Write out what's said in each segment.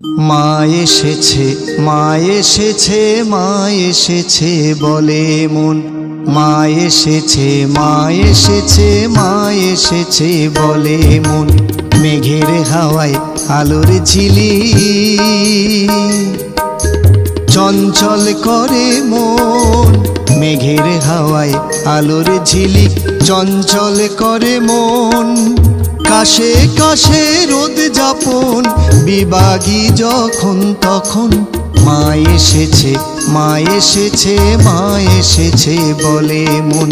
মা এসেছে মা এসেছে মা এসেছে বলে মন। মা এসেছে মা এসেছে মা এসেছে বলে মন। মেঘের হাওয়ায় আলোর ঝিলি চঞ্চল করে মন। মেঘের হাওয়ায় আলোর ঝিলিক। চঞ্চল করে মন। কাশে কাশে রোদ যাপন, বিবাগী যখন তখন মা এসেছে মা এসেছে মা এসেছে বলে মন।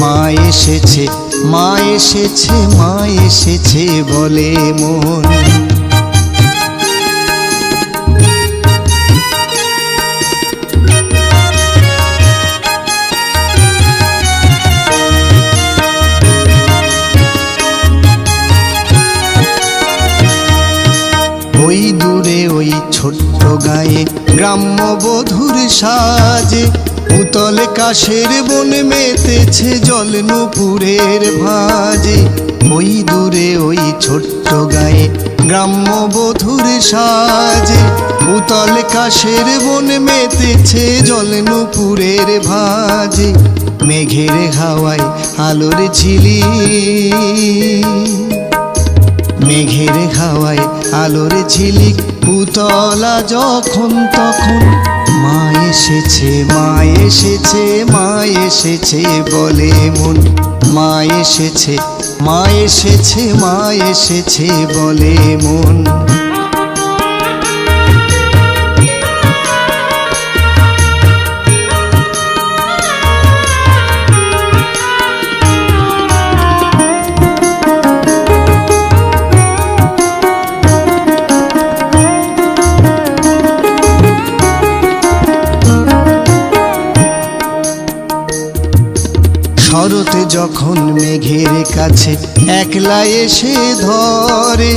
মা এসেছে মা এসেছে মা এসেছে বলে মন। ওই দূরে ওই ছোট্ট গায়ে গ্রাম্য বধুর সাজে। উতল কাশের বন মেতেছে জল নুপুরের ভাজে। ওই দূরে ওই ছোট্ট গায়ে গ্রাম্য বধুর সাজে। উতল কাশের বন মেতেছে জল নুপুরের ভাজে। মেঘের হাওয়ায় আলোর ঝিলি। মেঘের হাওয়ায় আলোর ঝিলিক, পুতলা যখন তখন মা এসেছে মা এসেছে মা এসেছে বলে মন। মা এসেছে মা এসেছে মা এসেছে বলে মন। যখন মেঘের কাছে একলা এসে ধরে।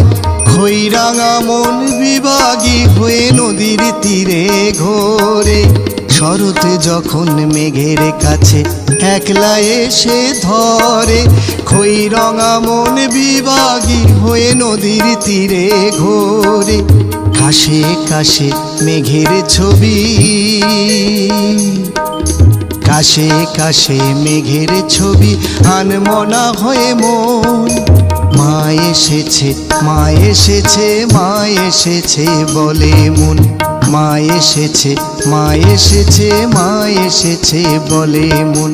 খৈরাঙা মন বিভাগী হয়ে নদীর তীরে ঘোরে। শরতে যখন মেঘের কাছে একলা এসে ধরে, খৈরঙা মন বিভাগী হয়ে নদীর তীরে ঘোরে। কাশে কাশে মেঘের ছবি। কাশে কাশে মেঘের ছবি আনমনা হয়ে মন। মা এসেছে মা এসেছে মা এসেছে বলে মন। মা এসেছে মা এসেছে মা এসেছে বলে মন।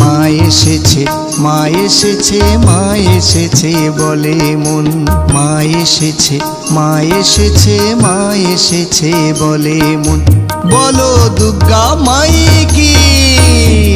মা এসেছে মা এসেছে মা এসেছে বলে মন। মা এসেছে মা এসেছে মা এসেছে বলে মন। बोलो दुर्गा माई की।